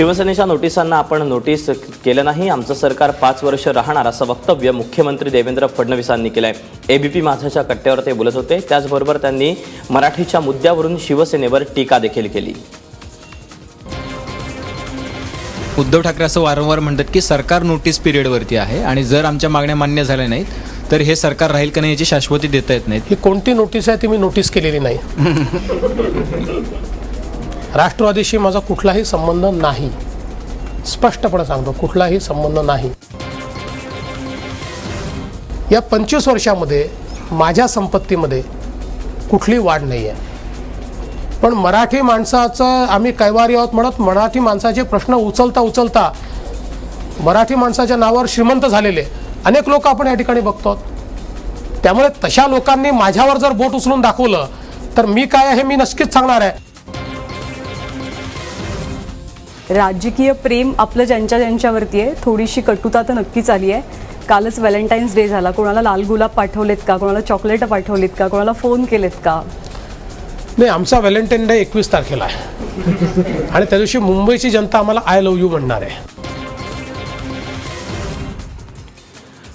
शिवसेनेच्या नोटिसांना आपण नोटीस केलं नाही. आमचं सरकार पाच वर्ष राहणार असं वक्तव्य मुख्यमंत्री देवेंद्र फडणवीसांनी केलंय. एबीपी माझाच्या कट्ट्यावर ते बोलत होते. त्याचबरोबर त्यांनी मराठीच्या मुद्द्यावरून शिवसेनेवर टीका देखील केली. उद्धव ठाकरे असं वारंवार म्हणतात की सरकार नोटीस पिरियडवरती आहे आणि जर आमच्या मागण्या मान्य झाल्या नाहीत तर हे सरकार राहील का नाही याची शाश्वती देता येत नाहीत. ही कोणती नोटीस आहे ती मी नोटीस केलेली नाही. राष्ट्रवादीशी माझा कुठलाही संबंध नाही. स्पष्टपणे सांगतो कुठलाही संबंध नाही. या पंचवीस वर्षामध्ये माझ्या संपत्तीमध्ये कुठली वाढ नाही आहे पण मराठी माणसाचं आम्ही कैवारी आहोत म्हणत मराठी माणसाचे प्रश्न उचलता उचलता मराठी माणसाच्या नावावर श्रीमंत झालेले अनेक लोक आपण या ठिकाणी बघतो त्यामुळे तशा लोकांनी माझ्यावर जर बोट उचलून दाखवलं तर मी काय आहे हे मी नक्कीच सांगणार आहे. राजकीय प्रेम आपलं ज्यांच्या ज्यांच्यावरती आहे थोडीशी कटुता तर नक्कीच आली आहे. कालच व्हॅलेंटाईन्स डे झाला. कोणाला लाल गुलाब पाठवलेत का? कोणाला चॉकलेट पाठवलीत का? कोणाला फोन केलेत का? नाही आमचा व्हॅलेंटाईन डे एकवीस तारखेला आहे. आणि त्या दिवशी मुंबईची जनता आम्हाला आय लव्ह यू म्हणणार आहे.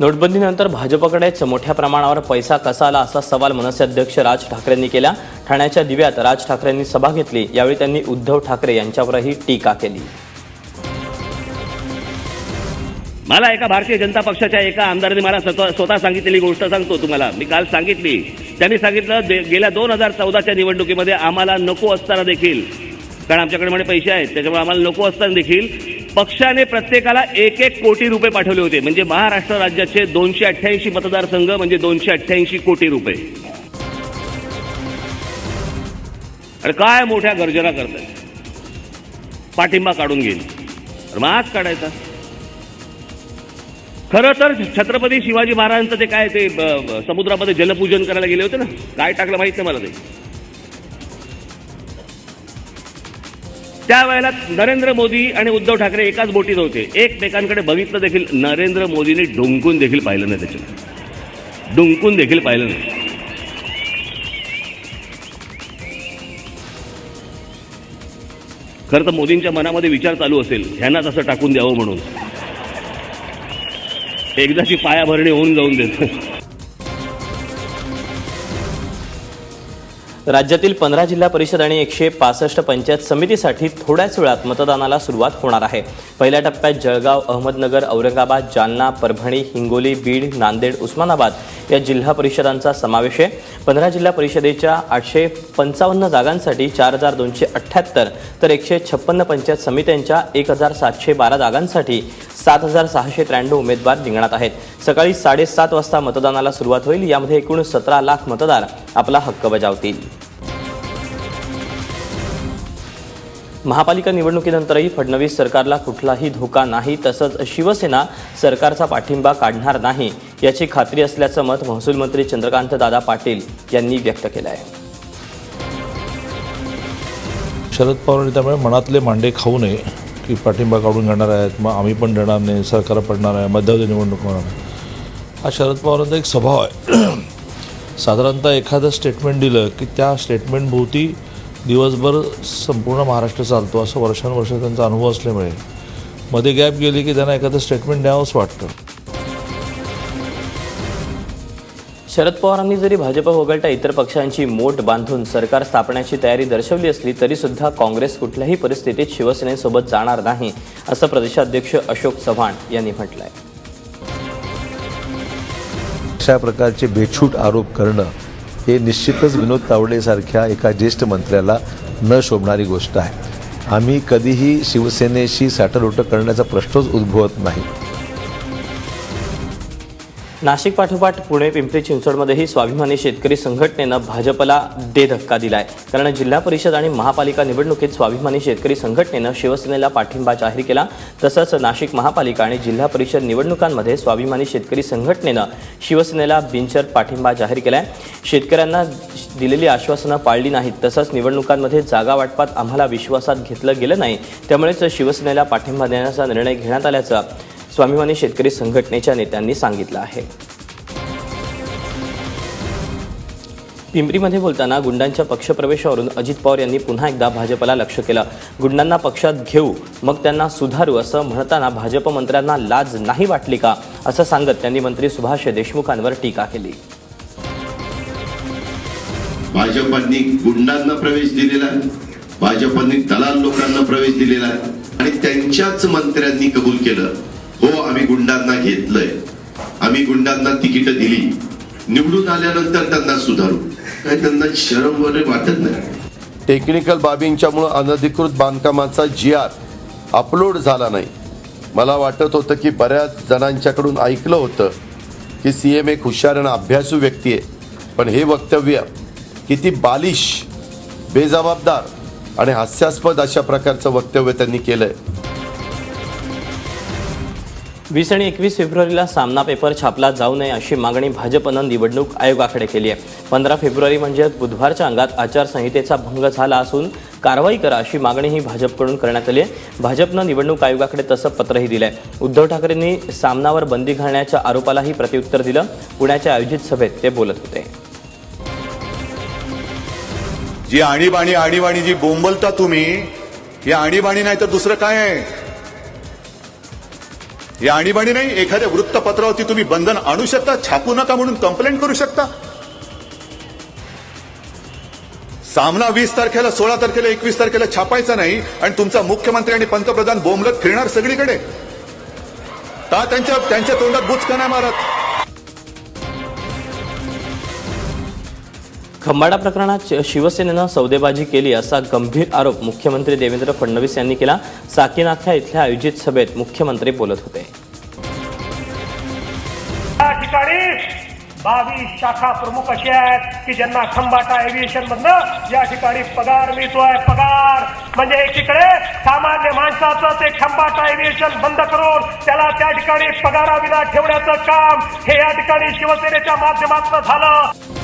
नोटबंदीनंतर भाजपकडेच मोठ्या प्रमाणावर पैसा कसा आला असा सवाल मनसे अध्यक्ष राज ठाकरेंनी केला. ठाण्याच्या दिव्यात राज ठाकरेंनी सभा घेतली. यावेळी त्यांनी उद्धव ठाकरे यांच्यावरही टीका केली. मला एका भारतीय जनता पक्षाच्या एका आमदाराने मला स्वतः सांगितलेली गोष्ट सांगतो तुम्हाला. मी काल सांगितली. त्यांनी सांगितलं गेल्या दोन हजार चौदाच्या निवडणुकीमध्ये आम्हाला नको असताना देखील कारण आमच्याकडे म्हणे पैसे आहेत त्याच्यामुळे आम्हाला नको असताना देखील पक्षाने प्रत्येकाला एक एक कोटी रुपये पाठवले होते. म्हणजे महाराष्ट्र राज्याचे दोनशे अठ्ठ्याऐंशी मतदारसंघ म्हणजे दोनशे अठ्ठ्याऐंशी कोटी रुपये. अरे काय मोठ्या गर्जना करतात. पाठिंबा काढून घेईल. अरे काढायचा. खरं तर छत्रपती शिवाजी महाराजांचं ते काय ते समुद्रामध्ये जलपूजन करायला गेले होते ना? काय टाकलं माहीत नाही मला ते. त्यावेळेला नरेंद्र मोदी आणि उद्धव ठाकरे एकाच बोटीत होते. एकमेकांकडे बघितलं देखील नरेंद्र मोदींनी डुंकून देखील पाहिलं नाही त्याच्यात. डुंकून देखील पाहिलं नाही. खरं तर मोदींच्या मनामध्ये विचार चालू असेल ह्यांना तसं टाकून द्यावं म्हणून. एकदाची पायाभरणी होऊन जाऊन देत. राज्यातील पंधरा जिल्हा परिषद आणि एकशे पासष्ट पंचायत समितीसाठी थोड्याच वेळात मतदानाला सुरुवात होणार आहे. पहिल्या टप्प्यात जळगाव अहमदनगर औरंगाबाद जालना परभणी हिंगोली बीड नांदेड उस्मानाबाद या जिल्हा परिषदांचा समावेश आहे. पंधरा जिल्हा परिषदेच्या आठशे पंचावन्न जागांसाठी चार हजार दोनशे अठ्ठ्याहत्तर तर एकशे छप्पन्न पंचायत समित्यांच्या एक हजार सातशे बारा जागांसाठी सात हजार सहाशे त्र्याण्णव उमेदवार रिंगणात आहेत. सकाळी साडेसात वाजता मतदानाला सुरुवात होईल. यामध्ये एकूण सतरा लाख मतदार आपला हक्क बजावतील. महापालिका निवडणुकीनंतरही फडणवीस सरकारला कुठलाही धोका नाही. तसंच शिवसेना सरकारचा पाठिंबा काढणार नाही. याची खात्री असल्याचं मत महसूल मंत्री चंद्रकांत दादा पाटील यांनी व्यक्त केलं आहे शरद पवार त्यामुळे मनातले मांडे खाऊ नये. की पाठिंबा काढून घेणार आहेत मग आम्ही पण देणार नाही सरकार पडणार आहे मध्यावधी निवडणूक होणार आहे. हा शरद पवारांचा एक स्वभाव आहे. साधारणतः एखादं स्टेटमेंट दिलं की त्या स्टेटमेंटभोवती दिवसभर संपूर्ण महाराष्ट्र चालतो असं वर्षानुवर्ष त्यांचा अनुभव असल्यामुळे. मध्ये गॅप गेली की त्यांना एखादं स्टेटमेंट द्यावंच वाटतं. शरद पवारांनी जरी भाजप वगळता इतर पक्षांची मोट बांधून सरकार स्थापण्याची तयारी दर्शवली असली तरी सुद्धा काँग्रेस कुठल्याही परिस्थितीत शिवसेनेसोबत जाणार नाही असं प्रदेशाध्यक्ष अशोक चव्हाण यांनी म्हटलं आहे अशा प्रकारचे बेछूट आरोप करणं हे निश्चितच विनोद तावडेसारख्या एका ज्येष्ठ मंत्र्याला न शोभणारी गोष्ट आहे. आम्ही कधीही शिवसेनेशी साटलोटं करण्याचा प्रश्नच उद्भवत नाही. नाशिक पाठोपाठ पुणे पिंपरी चिंचवडमध्येही स्वाभिमानी शेतकरी संघटनेनं भाजपला दे धक्का दिलाय. कारण जिल्हा परिषद आणि महापालिका निवडणुकीत स्वाभिमानी शेतकरी संघटनेनं शिवसेनेला पाठिंबा जाहीर केला. तसंच नाशिक महापालिका आणि जिल्हा परिषद निवडणुकांमध्ये स्वाभिमानी शेतकरी संघटनेनं शिवसेनेला बिनचर पाठिंबा जाहीर केलाय. शेतकऱ्यांना दिलेली आश्वासनं पाळली नाहीत. तसंच निवडणुकांमध्ये जागा वाटपात आम्हाला विश्वासात घेतलं गेलं नाही. त्यामुळेच शिवसेनेला पाठिंबा देण्याचा निर्णय घेण्यात आल्याचं स्वाभिमानी शेतकरी संघटनेच्या नेत्यांनी सांगितलं आहे. पिंपरीमध्ये बोलताना गुंडांच्या पक्षप्रवेशावरून अजित पवार यांनी पुन्हा एकदा भाजपला लक्ष केलं. गुंडांना पक्षात घेऊ मग त्यांना सुधारू असं म्हणताना भाजप मंत्र्यांना लाज नाही वाटली का असं सांगत त्यांनी मंत्री सुभाष देशमुखांवर टीका केली. भाजपांनी गुंडांना प्रवेश दिलेला आहे. भाजपांनी दलाल लोकांना प्रवेश दिलेला आहे. आणि त्यांच्याच मंत्र्यांनी कबूल केलं. हो आम्ही गुंडांना घेतलंय. आम्ही गुंडांना तिकीट दिली. निवडून आल्यानंतर त्यांना सुधारू. त्यांना शरम वगैरे वाटत नाही. टेक्निकल बाबींच्यामुळं अनधिकृत बांधकामाचा जी आर अपलोड झाला नाही. मला वाटत होतं की बऱ्याच जणांच्याकडून ऐकलं होतं की सी एम एक हुशार आणि अभ्यासू व्यक्ती आहे. पण हे वक्तव्य किती बालिश बेजबाबदार आणि हास्यास्पद अशा प्रकारचं वक्तव्य त्यांनी केलं आहे वीस आणि एकवीस फेब्रुवारीला सामना पेपर छापला जाऊ नये अशी मागणी भाजपनं निवडणूक आयोगाकडे केली आहे. पंधरा फेब्रुवारी म्हणजे बुधवारच्या अंगात आचारसंहितेचा भंग झाला असून कारवाई करा अशी मागणीही भाजपकडून करण्यात आली आहे. भाजपनं निवडणूक आयोगाकडे तसं पत्रही दिलं आहे उद्धव ठाकरेंनी सामनावर बंदी घालण्याच्या आरोपालाही प्रत्युत्तर दिलं. पुण्याच्या आयोजित सभेत ते बोलत होते. जी आणीबाणी आणीबाणी जी बोंबलता तुम्ही ही आणीबाणी नाही तर दुसरं काय आहे? या आणीबाणी नाही एखाद्या वृत्तपत्रावरती तुम्ही बंधन आणू शकता छापू नका म्हणून कंप्लेंट करू शकता. सामना वीस तारखेला सोळा तारखेला एकवीस तारखेला छापायचा नाही आणि तुमचा मुख्यमंत्री आणि पंतप्रधान बोंबलत फिरणार सगळीकडे. का त्यांच्या त्यांच्या तोंडात बुचका नाही मारत. खंबाडा प्रकरणात शिवसेनेनं सौदेबाजी केली असा गंभीर आरोप मुख्यमंत्री देवेंद्र फडणवीस यांनी केला. साकीनाथ्या इथल्या आयोजित सभेत मुख्यमंत्री बोलत होते. या ठिकाणी बावीस शाखा प्रमुख असे आहेत की ज्यांना खंबाटा एव्हिएशन मधनं या ठिकाणी पगार मिळतोय पगार. म्हणजे एकीकडे सामान्य माणसाचं ते खंबाटा एव्हिएशन बंद करून त्याला त्या ठिकाणी पगाराविना ठेवण्याचं काम हे या ठिकाणी शिवसेनेच्या माध्यमातून झालं.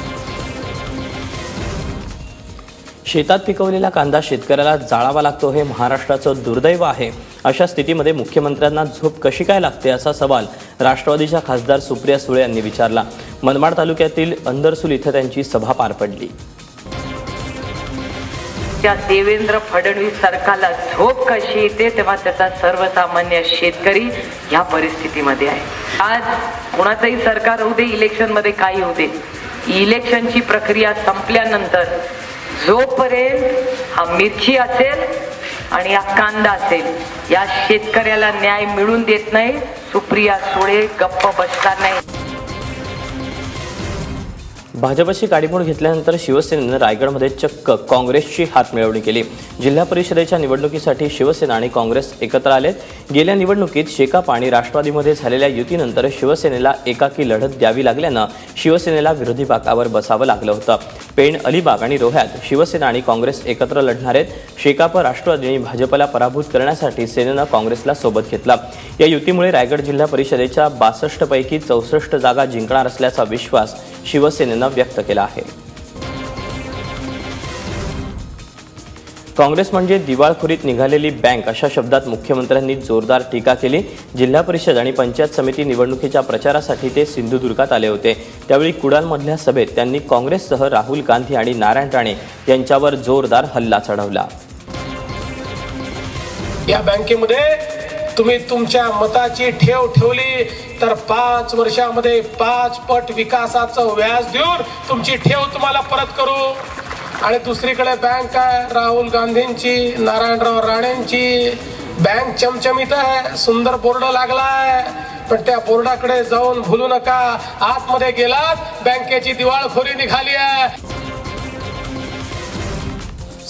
शेतात पिकवलेला कांदा शेतकऱ्याला जाळावा लागतो हे महाराष्ट्राचं दुर्दैव आहे. अशा स्थितीमध्ये मुख्यमंत्र्यांना झोप कशी काय लागते असा सवाल राष्ट्रवादीच्या खासदार सुप्रिया सुळे यांनी विचारला. मनमाड तालुक्यातील अंदरसूल इथं त्यांची सभा पार पडली. त्या देवेंद्र फडणवीस सरकारला झोप कशी येते तेव्हा त्याचा सर्वसामान्य शेतकरी या परिस्थितीमध्ये आहे. आज कोणाचंही सरकार होऊ दे इलेक्शनमध्ये काही होऊ दे. इलेक्शनची प्रक्रिया संपल्यानंतर जोपर्यंत हा मिरची असेल आणि हा कांदा असेल या शेतकऱ्याला न्याय मिळून देत नाही सुप्रिया सुळे गप्प बसणार नाही. भाजपची काडीमोड घेतल्यानंतर शिवसेनेनं रायगडमध्ये चक्क काँग्रेसची हात मिळवणी केली. जिल्हा परिषदेच्या निवडणुकीसाठी शिवसेना आणि काँग्रेस एकत्र आलेत. गेल्या निवडणुकीत शेकाप आणि राष्ट्रवादीमध्ये झालेल्या युतीनंतर शिवसेनेला एकाकी लढत द्यावी लागल्यानं शिवसेनेला विरोधी बाकावर बसावं लागलं होतं. पेण अलिबाग आणि रोह्यात शिवसेना आणि काँग्रेस एकत्र लढणार आहेत. शेकाप राष्ट्रवादी आणि भाजपला पराभूत करण्यासाठी सेनेनं काँग्रेसला सोबत घेतला. या युतीमुळे रायगड जिल्हा परिषदेच्या बासष्टपैकी चौसष्ट जागा जिंकणार असल्याचा विश्वास शिवसेनेनं व्यक्त केला आहे. काँग्रेस म्हणजे दिवाळखोरीत निघालेली बँक अशा शब्दात मुख्यमंत्र्यांनी जोरदार टीका केली. जिल्हा परिषद आणि पंचायत समिती निवडणुकीच्या प्रचारासाठी ते सिंधुदुर्गात आले होते. त्यावेळी कुडालमधल्या सभेत त्यांनी काँग्रेससह राहुल गांधी आणि नारायण राणे यांच्यावर जोरदार हल्ला चढवला. या बँकेमध्ये तुम्ही तुमच्या मताची ठेव ठेवली तर पाच वर्षामध्ये पाच पट विकासाचं व्याज देऊन तुमची ठेव तुम्हाला परत करू. आणि दुसरीकडे बँक आहे राहुल गांधींची नारायणराव राणेंची. बँक चमचमीत आहे सुंदर बोर्ड लागलाय. पण त्या बोर्डाकडे जाऊन भुलू नका. आतमध्ये गेलात बँकेची दिवाळखोरी निघाली आहे.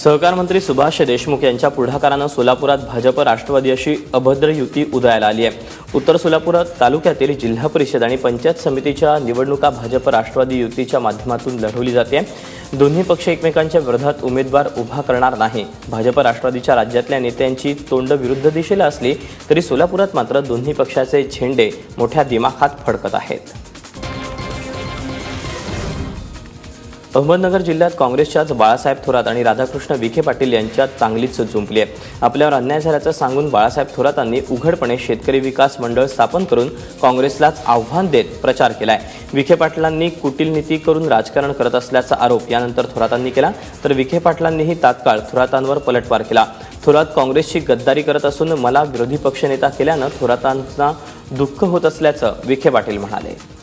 सहकार मंत्री सुभाष देशमुख यांच्या पुढाकारानं सोलापुरात भाजप राष्ट्रवादी अशी अभद्र युती उदयाला आली आहे. उत्तर सोलापुरात तालुक्यातील जिल्हा परिषद आणि पंचायत समितीच्या निवडणुका भाजप राष्ट्रवादी युतीच्या माध्यमातून लढवली जाते. दोन्ही पक्ष एकमेकांच्या विरोधात उमेदवार उभा करणार नाही. भाजप राष्ट्रवादीच्या राज्यातल्या नेत्यांची तोंड विरुद्ध दिशेला असली तरी सोलापुरात मात्र दोन्ही पक्षाचे झेंडे मोठ्या दिमाखात फडकत आहेत. अहमदनगर जिल्ह्यात काँग्रेसच्याच बाळासाहेब थोरात आणि राधाकृष्ण विखे पाटील यांच्यात चांगलीच जुंपली आहे. आपल्यावर अन्याय झाल्याचं सांगून बाळासाहेब थोरातांनी उघडपणे शेतकरी विकास मंडळ स्थापन करून काँग्रेसलाच आव्हान देत प्रचार केलाय. विखे पाटलांनी कुटील नीती करून राजकारण करत असल्याचा आरोप यानंतर थोरातांनी केला तर विखे पाटलांनीही तात्काळ थोरातांवर पलटवार केला. थोरात काँग्रेसची गद्दारी करत असून मला विरोधी पक्षनेता केल्यानं थोरातांना दुःख होत असल्याचं विखे पाटील म्हणाले.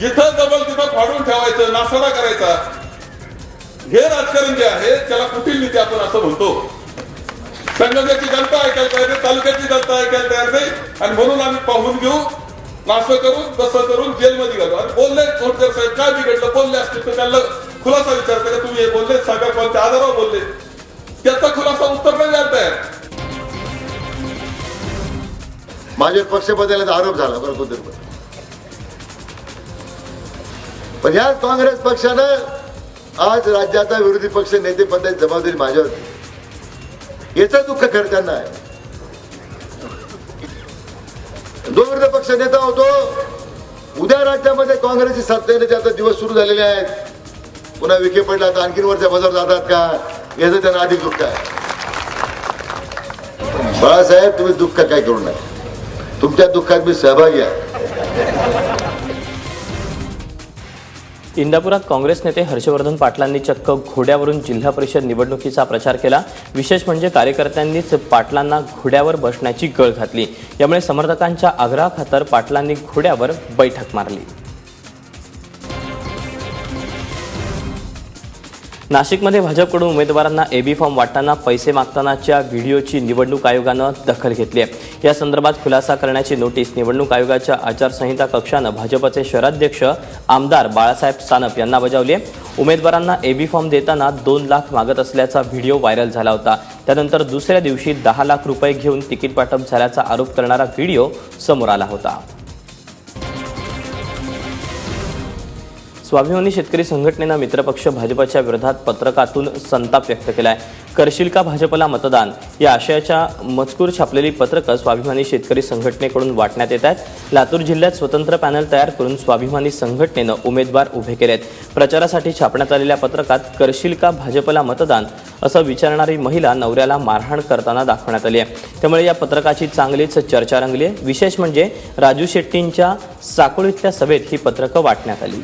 जिथं जबल तिथं फाडून ठेवायचं नासाडा करायचा. हे राजकारण जे आहे त्याला कुटील नीती आपण असं म्हणतो. संघाची जनता ऐकायला तयार नाही तालुक्याची जनता ऐकायला तयार नाही. आणि म्हणून आम्ही पाहून घेऊ नासं करून तसं करून जेलमध्ये घालू. आणि बोलले कोणत्या साहेब काय बिघडलं? बोलले असतील तर त्यांना खुलासा विचार का तुम्ही हे बोलले सांगा कोणत्या आधारावर बोलले? त्याचा खुलासा उत्तर नाही द्यायला तयार. माझे पक्ष बदलण्याचा आरोप झाला बरोबर पण याच काँग्रेस पक्षानं आज राज्याचा विरोधी पक्ष नेते पदाची जबाबदारी माझ्यावर याच दुःख खरं त्यांना आहे. जो विरोधी पक्ष नेता होतो उद्या राज्यामध्ये काँग्रेसची सत्ता येण्याचे आता दिवस सुरू झालेले आहेत पुन्हा विखे पडला आता आणखीन वरच्या बाजार जातात का याचं त्यांना अधिक दुःख आहे. बाळासाहेब तुम्ही दुःख काय करू नये तुमच्या दुःखात मी सहभागी आहे. इंदापुरात काँग्रेस नेते हर्षवर्धन पाटलांनी चक्क घोड्यावरून जिल्हा परिषद निवडणुकीचा प्रचार केला. विशेष म्हणजे कार्यकर्त्यांनीच पाटलांना घोड्यावर बसण्याची गळ घातली. यामुळे समर्थकांच्या आग्रहाखातर पाटलांनी घोड्यावर बैठक मारली. नाशिकमध्ये भाजपकडून उमेदवारांना एबी फॉर्म वाटताना पैसे मागतानाच्या व्हिडिओची निवडणूक आयोगानं दखल घेतली आहे. या संदर्भात खुलासा करण्याची नोटीस निवडणूक आयोगाच्या आचारसंहिता कक्षानं भाजपचे शहराध्यक्ष आमदार बाळासाहेब सानप यांना बजावली आहे. उमेदवारांना एबी फॉर्म देताना दोन लाख मागत असल्याचा व्हिडिओ व्हायरल झाला होता. त्यानंतर दुसऱ्या दिवशी दहा लाख रुपये घेऊन तिकीट वाटप झाल्याचा आरोप करणारा व्हिडिओ समोर आला होता. स्वाभिमानी शेतकरी संघटनेनं मित्रपक्ष भाजपच्या विरोधात पत्रकातून संताप व्यक्त केलाय. करशील का भाजपला मतदान? या आशयाच्या मजकूर छापलेली पत्रकं स्वाभिमानी शेतकरी संघटनेकडून वाटण्यात येत आहेत. लातूर जिल्ह्यात स्वतंत्र पॅनल तयार करून स्वाभिमानी संघटनेनं उमेदवार उभे केले आहेत प्रचारासाठी छापण्यात आलेल्या पत्रकात करशील का भाजपला मतदान? असं विचारणारी महिला नवऱ्याला मारहाण करताना दाखवण्यात आली आहे. त्यामुळे या पत्रकाची चांगलीच चर्चा रंगली आहे. विशेष म्हणजे राजू शेट्टींच्या साकोळीतल्या सभेत ही पत्रकं वाटण्यात आली.